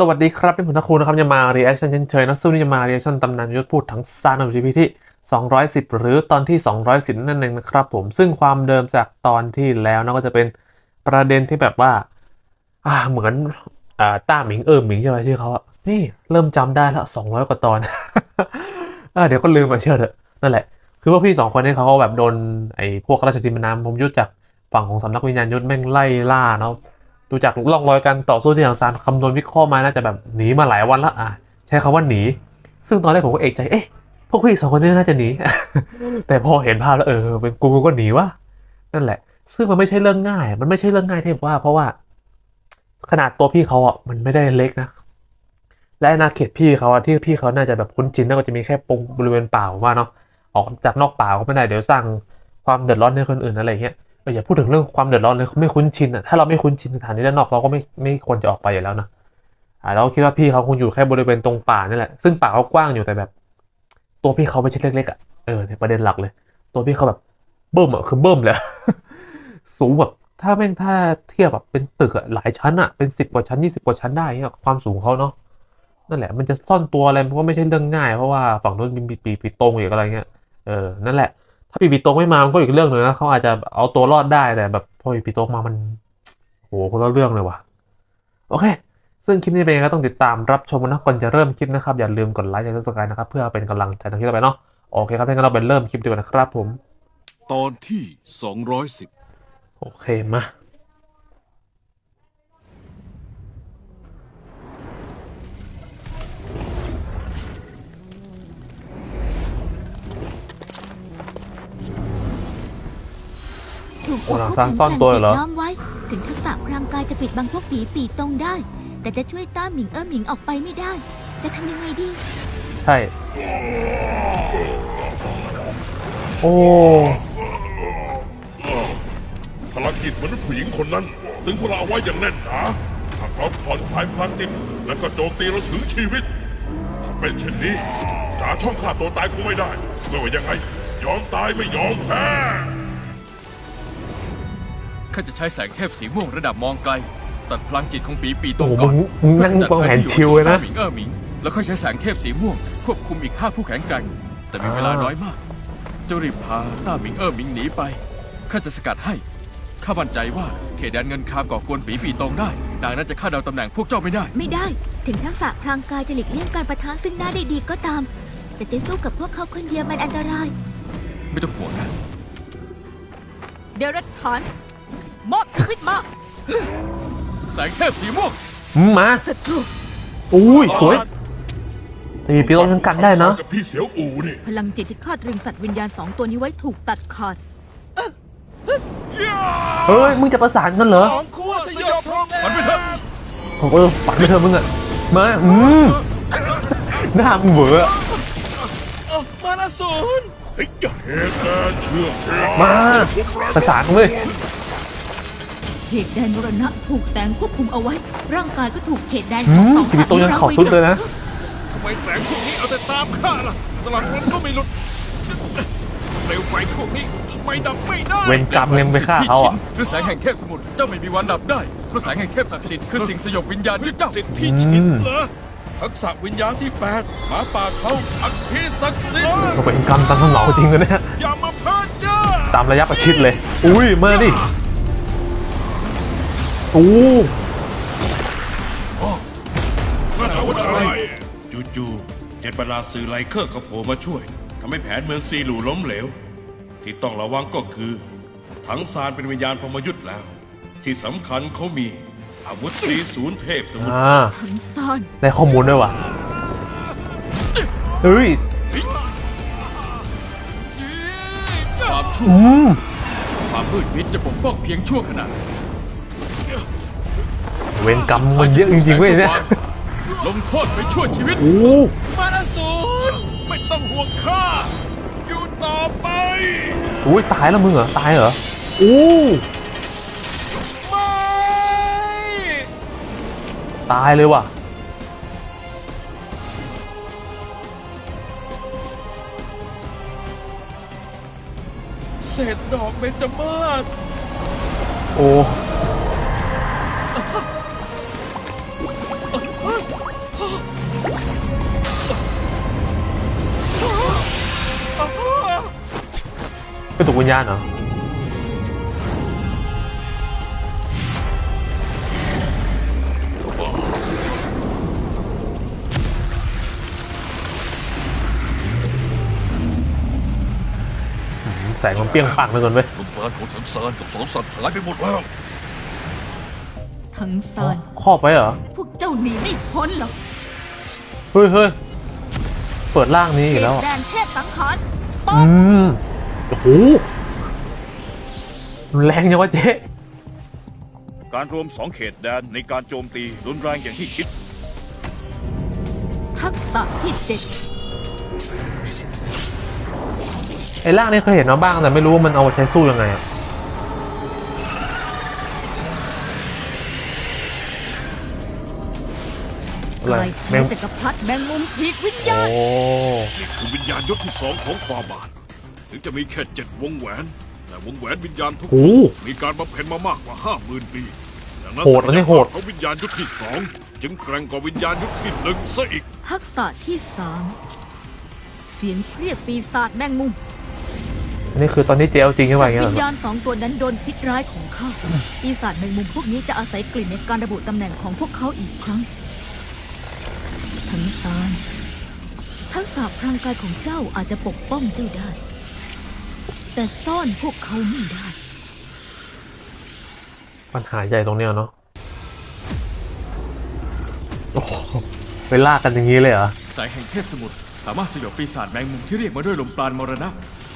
สวัสดีครับเป็นผมทักคูนะครับจะมา reaction เช่นเคยนะซึ่งนี่จะมา reaction ตำนานยุทธพูดทั้งซานอ t ีที่ 210 หรือตอนที่ 210 นั่นเองนะครับผมซึ่งความเดิมจากตอนที่แล้วนะก็จะเป็นประเด็นที่แบบว่า อ่าเหมือนอ่าต้าหมิงเอิมหมิงใช่ไหมชื่อเขาอะนี่เริ่มจำได้ล้ว200 กว่าตอนอ่าเดี๋ยวก็ลืมไปเชื่อเถอะนั่นแหละ คือพวกพี่สองคนนี้เขาก็แบบโดนไอ้พวกราชทินนามผมยุทธจากฝั่งของสำนักวิญญาณยุทธแม่งไล่ล่าเนาะ ดูจากร่องรอยการต่อสู้ที่ทางซานคำนวณวิเคราะห์มาน่าจะแบบหนีมาหลายวันละอะใช้คำว่าหนี ซึ่งตอนแรกผมก็เอกใจเอ๊ะพวกพี่สองคนนี้น่าจะหนี แต่พอเห็นภาพแล้วเออเป็นกูกูก็หนีวะนั่นแหละ ซึ่งมันไม่ใช่เรื่องง่าย มันไม่ใช่เรื่องง่ายที่ว่า เพราะว่า ขนาดตัวพี่เขาอะมันไม่ได้เล็กนะและอาณาเขตพี่เขาอะที่พี่เขาน่าจะแบบคุ้นชินน่าจะมีแค่ปงบริเวณป่าผมว่าเนาะออกจากนอกป่าก็ไม่ได้เดี๋ยวสร้างความเดือดร้อนให้คนอื่นอะไรเงี้ย อย่าพูดถึงเรื่องความเดือดร้อนเลยไม่คุ้นชินอะถ้าเราไม่คุ้นชินสถานที่ด้านนอกเราก็ไม่ไม่ควรจะออกไปอยู่แล้วนะอ่าเราคิดว่าพี่เขาคงอยู่แค่บริเวณตรงป่านี่แหละซึ่งป่าเขากว้างอยู่แต่แบบ ตัวพี่เขาไม่ใช่เล็กๆอะเออในประเด็นหลักเลย ตัวพี่เขาแบบเบิ่มอะคือเบิ่มเลยสูงแบบถ้าแม่งถ้าเทียบแบบเป็นตึกอะหลายชั้นอะเป็นสิบกว่าชั้นยี่สิบกว่าชั้นได้เนี่ยความสูงเขาเนาะนั่นแหละ มันจะซ่อนตัวอะไรมันก็ไม่ใช่เรื่องง่ายเพราะว่าฝั่งนู้นมีปีปีตรงอีกอะไรเงี้ยเออนั่นแหละ ถ้าปีปีโตไม่มามันก็อีกเรื่องหนึ่งนะเขาอาจจะเอาตัวรอดได้แต่แบบพอปีปีโตมามันโหคนละเรื่องเลยว่ะโอเค ซึ่งคลิปนี้เป็นยังไงก็ต้องติดตามรับชมกันนะก่อนจะเริ่มคลิปนะครับ อย่าลืมกดไลค์กดซับสไครต์นะครับเพื่อเป็นกำลังใจในคลิปต่อไปเนาะโอเคครับงั้นเราไปเริ่มคลิปดีกว่านะครับผม ตอนที่ 210 โอเคมา โอ้หลังซานซ่อนตัวเหรอ ล้อมไว้ ถึงทักษะร่างกายจะปิดบังพวกปีปีตรงได้ แต่จะช่วยต้าหมิงเออหมิงออกไปไม่ได้ จะทำยังไงดี ใช่ โอ้ พลังจิตมนุษย์ผู้หญิงคนนั้น ถึงพวกเราเอาไว้อย่างแน่นหนาหากเราผ่อนคลายพลังจิต แล้วก็โจมตีเราถึงชีวิต ถ้าเป็นเช่นนี้จ่าช่องฆ่าตัวตายคงไม่ได้ ไม่ว่ายังไง ยอมตายไม่ยอมแพ้ ข้าจะใช้แสงเทพสีม่วงระดับมองไกล ตัดพลังจิตของปีปีตโอ้รงโหก่อนมึงมึงนั่งวางแผนชิวเลยนะ หมิงเออหมิง แล้วค่อยใช้แสงเทพสีม่วง ควบคุมอีกห้าผู้แข็งแกร่งแต่มีเวลาอ่าน้อยมาก เจ้ารีบพาต้าหมิงเออหมิงหนีไปข้าจะสกัดให้ข้ามั่นใจว่าเขตแดนเงินคาก่อกวนปีปีตรงได้ดังนั้นจะคาดเดาตำแหน่งพวกเจ้าไม่ได้ ไม่ได้ ถึงทักษะพรางกายจะหลีกเลี่ยงการประทะซึ่งหน้าได้ดีก็ตาม แต่จะสู้กับพวกเขาคนเดียวมันอันตราย ไม่ต้องห่วงนะ เดรัจฉาน มอบชีวิตมาแสงเทพสีม่วงอืมมาศัตรูอุ้ยสวยแต่ปีปีโตยังกันได้นะ กับพี่เสียวอูนี่พลังจิตที่คาดรึงสัตว์วิญญาณสองตัวนี้ไว้ถูกตัดขาด เฮ้ย มึงจะประสานกันเหรอ ของขั้วสยบพรหมมันไปเถอะผมเออฝันไปเถอะมึงอะมา อืมหน้ามึงเหวออะมานาศูนย์เฮ้ยอย่าเหตุแกเชื่อเหตุมา ประสานเลย เขตแดนมรณะถูกแสงควบคุมเอาไว้ ร่างกายก็ถูกเขตแดนอืของมสองปีปีโตยังเข่าสุดเลยนะทำไมแสงพวกนี้เอาแต่ตามข้าล่ะ สลัดมันก็ไม่หลุดเปลวไฟพวกนี้ทำไมดับไม่ได้เวรกรรมยังไปฆ่าเขาอะหรือแสงแห่งเทพสมุทรเจ้าไม่มีวันดับได้เพราะแสงแห่งเทพศักดิ์สิทธิ์คือสิ่งสยบวิญญาณที่เจ้าสิทธิพี่ชินเหรอทักษะวิญญาณที่แปดหมาป่าเขาอัคคีศักดิ์สิทธิ์ก็เป็นกรรมตามสนองจริงเลยเนี่ยอย่ามาเพ้อเจ้อตามระยะประชิดเลย อุ้ยมาดิ โอ้อาวุธอะไร จู่ๆเจ็ดประหลาดสื่อไลเคอร์ก็โผล่มาช่วยทำให้แผนเมืองซีหลูล้มเหลว ที่ต้องระวังก็คือ ทั้งซานเป็นวิญญาณพรหมยุทธ์แล้ว ที่สำคัญเขามีอาวุธตรีศูนย์เทพสมุทรอ่าถึงซ่อนได้ข้อมูลด้วยว่ะเฮ้ยความชั่วอืมความมืดมิดจะปกป้องเพียงชั่วขณะ เวรกรรมมันเยอะจริงๆเว้ยเนี่ยลงโทษไปชั่วชีวิตโอ้มานาศูนย์ไม่ต้องห่วงข้าอยู่ต่อไปอุ้ยตายแล้วมึงเหรอตายเหรอโอ้ไม่ตายเลยว่ะเศษดอกเบญจมาศโอ้ กระตุกวิญญาณเหรออืมแสงมันเปรี้ยงปังเลยก่อนเว้ยลูกปลานของสันสานกับสองสัตว์หายไปหมดแล้ว ทั้งซานครอบไว้เหรอ พวกเจ้าหนีไม่พ้นหรอกเฮ้ยเฮ้ยเปิดร่างนี้อีกแล้วแดนเทพสังหารอืม โอ้โหรุนแรงจังวะเจ๊การรวมสองเขตแดนในการโจมตีรุนแรงอย่างที่คิด ทักษะที่เจ็ดไอ้ร่างนี้เคยเห็นมาบ้างแต่ไม่รู้ว่ามันเอามาใช้สู้ยังไงอะอะไรกายแมแม่งจักรพรรดิแมงมุมทีกวิญญาโอ้ณนี่คือวิญญาณยุทธที่สองของฟาบาท ถึงจะมีแค่เจ็ดวงแหวน แต่วงแหวนวิญญาณทุกโหมีการบำเพ็ญมามากกว่าห้าหมื่นปีดังนั้นโหดอันนี้โหดของวิญญาณยุทธที่สองจึงแกร่งกว่าวิญญาณยุทธที่หนึ่งซะอีก ทักษะที่สามเสียงเรียกปีศาจแมงมุมอันนี้คือตอนนี้เจ๊เอาจริงใช่ไหมอย่างเงี้ยวิเหรญอญาณสองตัวนั้นโดนพิษร้ายของข้าปีศาจแมงมุมพวกนี้จะอาศัยกลิ่นในการระบุตำแหน่งของพวกเขาอีกครั้งทั้งซานทักษะพรางกายของเจ้าอาจจะปกป้องเจ้าได้ แต่ซ่อนพวกเขาไม่ได้ ปัญหาใหญ่ตรงเนี้ยเนาะโอ้โหไปลากกันอย่างนี้เลยเหรอ สายแห่งเทพสมุทรสามารถสยบปีศาจแมงมุมที่เรียกมาด้วยลมปราณมรณะ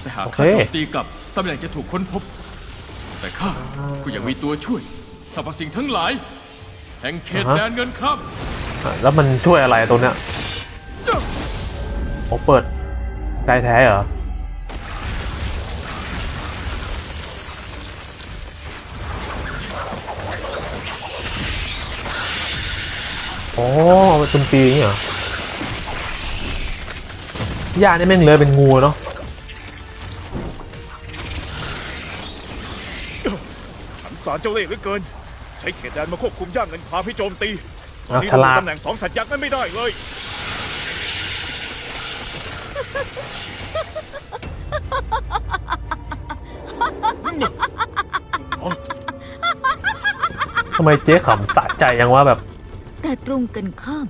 แต่หากโอเคข้าโจมตีกลับตำแหน่งจะถูกค้นพบ แต่ข้าก็ยังมีตัวช่วยสรรพสิ่งทั้งหลาย แห่งเขตแดนเงินครับอะแล้วมันช่วยอะไรตรงเนี้ยโอ้เปิดใจแท้เหรอ อ๋อเอาไปโจมตีอย่างเงี้ยเหรอยานี่แม่งเลยเป็นงูเนาะหันสารเจ้าเล่ห์เหลือเกิน ใช้เขตแดนมาควบคุมย่างเงินคาให้โจมตีตอนอะนี้ฉลาดตำแหน่งสองสัตว์ยักษ์นั้นไม่ได้เลย ทำไมเจ๊ขำสะใจยังว่าแบบ แต่ตรงกันข้าม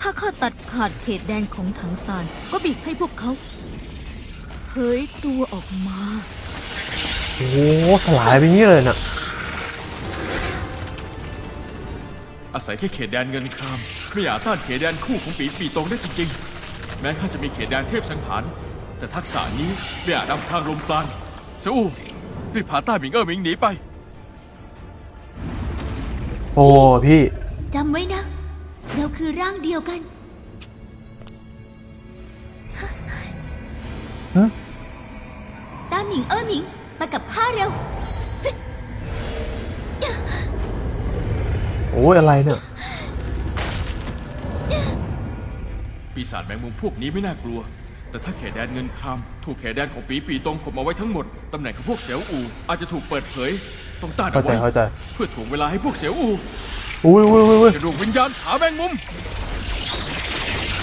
ถ้าข้าตัดขาดเขตแดนของถังซานก็บีบให้พวกเขาเผยตัวออกมา โอ้โหสลายไปอย่างนี้เลยน่ะอาศัยแค่เขตแดนเงินคราม ไม่อาจต้านเขตแดนคู่ของปีปีตรงได้จริงๆ แม้ข้าจะมีเขตแดนเทพสังหาร แต่ทักษะนี้ไม่อาจนำทางลมปราณเซาอูรีบพาต้าหมิงเออหมิงหนีไป โอ้พี่จำไว้นะ เราคือร่างเดียวกันฮะตามหมิงเออหมิงไปกับข้าเร็ว โอ้ยอะไรเนี่ย ปีศาจแมงมุมพวกนี้ไม่น่ากลัว แต่ถ้าเขตแดนเงินคราม ถูกเขตแดนของปีปีตรงข่มเอาไว้ทั้งหมด ตำแหน่งของพวกเสียวอูอาจจะถูกเปิดเผย ต้องต้านเข้าเอาใจไว้เข้าใจ เพื่อถ่วงเวลาให้พวกเสียวอูอุ้ยอุ้ยอุ้ยอุ้ยจะดวงวิญญาณขาแมงมุม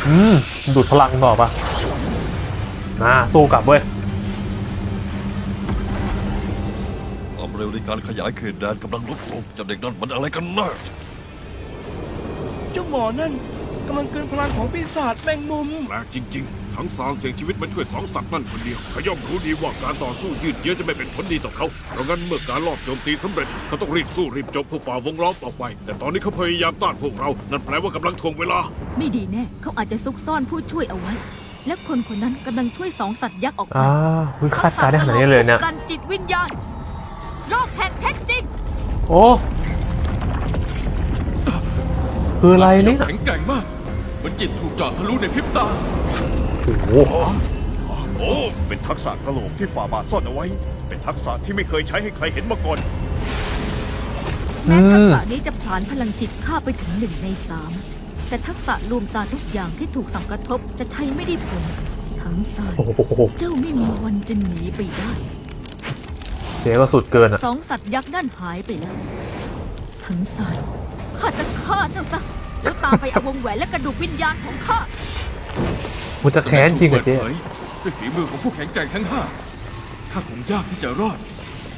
อืมดูดพลังต่อปะน่าสู้กลับเว้ย ความเร็วในการขยายเขตแดนกำลังลดลงเจ้าเด็กนั่นมันอะไรกันแน่เจ้าหมอนั่นกำลังเกินพลังของปีศาจแมงมุม แปลกจริง ๆ ทั้งสารเสี่ยงชีวิตมาช่วยสองสัตว์นั่นคนเดียวเขาย่อมรู้ดีว่าการต่อสู้ยืดเยื้อจะไม่เป็นผลดีต่อเขาเพราะงั้นเมื่อการลอบโจมตีสำเร็จเขาต้องรีบสู้รีบจบเพื่อฝ่าวงล้อมออกไป แต่ตอนนี้เขาพยายามต้านพวกเรา นั่นแปลว่ากำลังทวงเวลา ไม่ดีแน่ เขาอาจจะซุกซ่อนผู้ช่วยเอาไว้ และคนคนนั้นกำลังช่วยสองสัตว์ยักษ์ออกไปอ่าวิคาดการณ์ได้ขนาดนี้เลยเนี่ยกันจิตวิญญาณโลกแห่งเท็จจริงโอ้คืออะไรเนี่ยแข็งแกร่งมากเหมือนจิตถูกเจาะทะลุในพริบตาโอ้ โหโอ้เป็นทักษะกระโหลกที่ฝ่าบาทซ่อนเอาไว้ เป็นทักษะที่ไม่เคยใช้ให้ใครเห็นมาก่อน แม้ทักษะนี้จะผลานพลังจิตข้าไปถึงหนึ่งในสามแต่ทักษะรวมตาทุกอย่างที่ถูกสังกระทบจะใช้ไม่ได้ผล ทั้งสายโอ้โหเจ้าไม่มีวันจะหนีไปได้เจ๊ก็สุดเกินอะ สองสัตว์ยักษ์นั่นหายไปแล้ว ทั้งสายข้าจะฆ่าเจ้าซะแล้วตามไปเอาวงแหวนและกระดูกวิญญาณของข้า มันจะแค้นจริงเหรอเจ๊ปิดผยด้วยฝีมือของผู้แข็งแกร่งทั้งห้าข้าคงยากที่จะรอด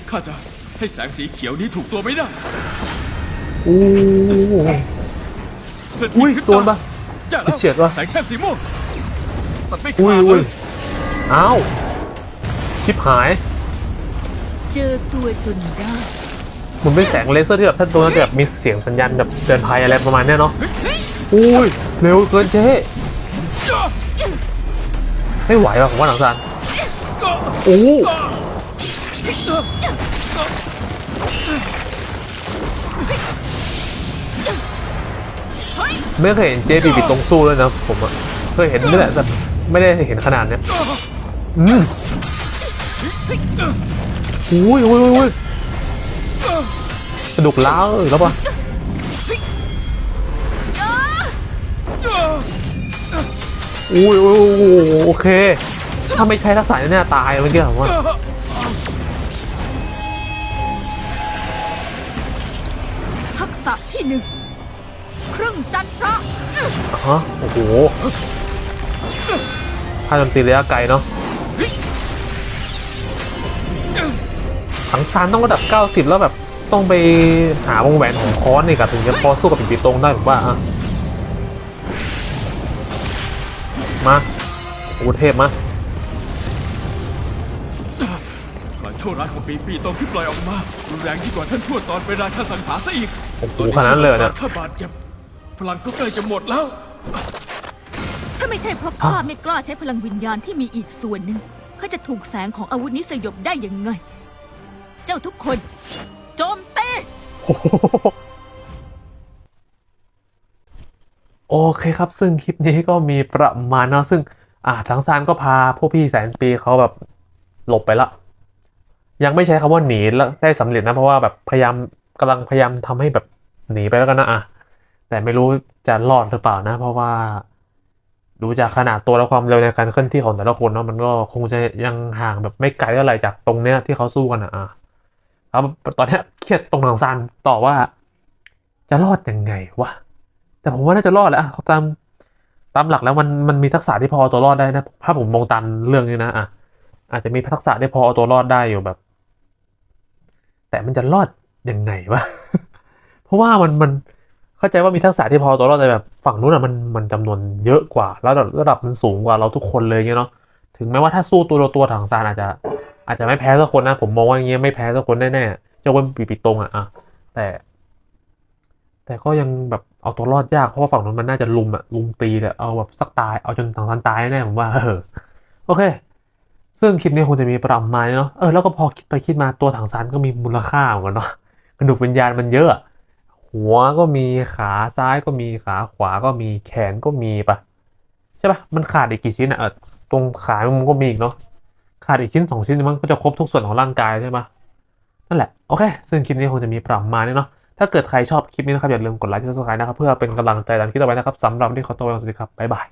ข้าจะให้แสงสีเขียวนี้ถูกตัวไม่ได้อู้เพื่อนอุ้ยขึ้นโดนปะจ้าแล้วเฉียดวะแสงแค่สีม่วงตัดไม่อุ้ยขาดเลอุ้ยยอ้าวชิบหาย เจอตัวจนได้มันเป็นแสงเลเซอร์ที่แบบถ้าตัวนั้นจะแบบมีเสียงสัญญาณแบบเตือนภัยอะไรประมาณเนี้ยเนาะอุ้ยเร็วเกินเจ๊ ไม่ไหวว่ะผมว่าหนังซานโอ้ไม่เคยเห็นเจ๊บีบีตรงสู้เลยนะผมอะเคยเห็นนี่แหละแต่ไม่ได้เห็นขนาดเนี้ยอืมอุ้ยอุ้ยอุ้ยอุ้ยกระดูกล้าวอีกแล้วปะ อุ้ยอุ้ยอุ้ยโอเค ถ้าไม่ใช้ทักษะเนี่ยตายเมื่อกี้ผมว่าทักษะที่หนึ่งครึ่งจันทระฮะโอ้โหถ้าโจมตีระยะไกลเนาะถังซานต้องระดับ 90 แล้วแบบต้องไปหาวงแหวนของคอนนี่กับถึงจะพอสู้กับปีปีตรงได้ผมว่าอะ มาโอ้โหเทพมาพลังชั่วร้ายของปีปีตรงที่ปล่อยออกมารุนแรงยิ่งกว่าท่านทวดตอนเป็นราชาสังหารซะอีกโอ้โหขนาดนั้นเลยเหรอเนี่ยข้าบาดเจ็บพลังก็ใกล้จะหมดแล้ว ถ้าไม่ใช่เพราะข้าไม่กล้าใช้พลังวิญญาณที่มีอีกส่วนหนึ่งข้าจะถูกแสงของอาวุธนี้สยบได้ยังไง เจ้าทุกคน โจมตี โอเคครับ ซึ่งคลิปนี้ก็มีประมาณเนาะซึ่ง อ่าทางซานก็พาพวกพี่แสนปีเขาแบบหลบไปละ ยังไม่ใช้คำว่าหนีแล้วได้สำเร็จนะ เพราะว่าแบบพยายามกำลังพยายามทำให้แบบหนีไปแล้วกันนะอะแต่ไม่รู้จะรอดหรือเปล่านะ เพราะว่าดูจากขนาดตัวและความเร็วในการเคลื่อนที่ของแต่ละคนเนาะมันก็คงจะยังห่างแบบไม่ไกลเท่าไหร่จากตรงเนี้ยที่เขาสู้กันอะแล้วตอนนี้เครียดตรงทางซานต่อว่า จะรอดยังไงวะ แต่ผมว่าน่าจะรอดแหละตามตามหลักแล้วมันมันมีทักษะที่พอตัวรอดได้นะถ้าผมมองตามเรื่องนี้นะอะอาจจะมีทักษะที่พอเอาตัวรอดได้อยู่แบบ แต่มันจะรอดยังไงวะเพราะว่ามันมันเข้าใจว่ามีทักษะที่พอตัวรอดแต่แบบฝั่งนู้นอะมันมันจำนวนเยอะกว่า แล้วระดับมันสูงกว่าเราทุกคนเลยเงี้ยเนาะถึงแม้ว่าถ้าสู้ตัวตัวถังซานอาจจะ อาจจะไม่แพ้สักคนนะผมมองว่าอย่างเงี้ยไม่แพ้สักคนแน่ๆจะเว้นปีปีตรงอะอะแต่ แต่ก็ยังแบบเอาตัวรอดยากเพราะว่าฝั่งนู้นมันน่าจะลุมอะลุมตีเลยเอาแบบสักตายเอาจนถังซานตายแน่ผมว่าเออโอเค ซึ่งคลิปนี้คงจะมีประมาณเนาะเออแล้วก็พอคิดไปคิดมาตัวถังซานก็มีมูลค่าเหมือนกันเนาะกระดูกวิญญาณมันเยอะอะ หัวก็มีขาซ้ายก็มีขาขวาก็มีแขนก็มีปะใช่ปะมันขาดอีกกี่ชิ้นอะเออตรงขามันก็มีอีกเนาะขาดอีกชิ้นสองชิ้นมันก็จะครบทุกส่วนของร่างกายใช่ปะนั่นแหละโอเค ซึ่งคลิปนี้คงจะมีประมาณนี้เนาะ ถ้าเกิดใครชอบคลิปนี้นะครับอย่าลืมกดไลค์กดซับสไครต์นะครับเพื่อเป็นกำลังใจดันคลิปต่อไปนะครับสำหรับวันนี้ขอตัวไปก่อนสวัสดีครับบ๊ายบาย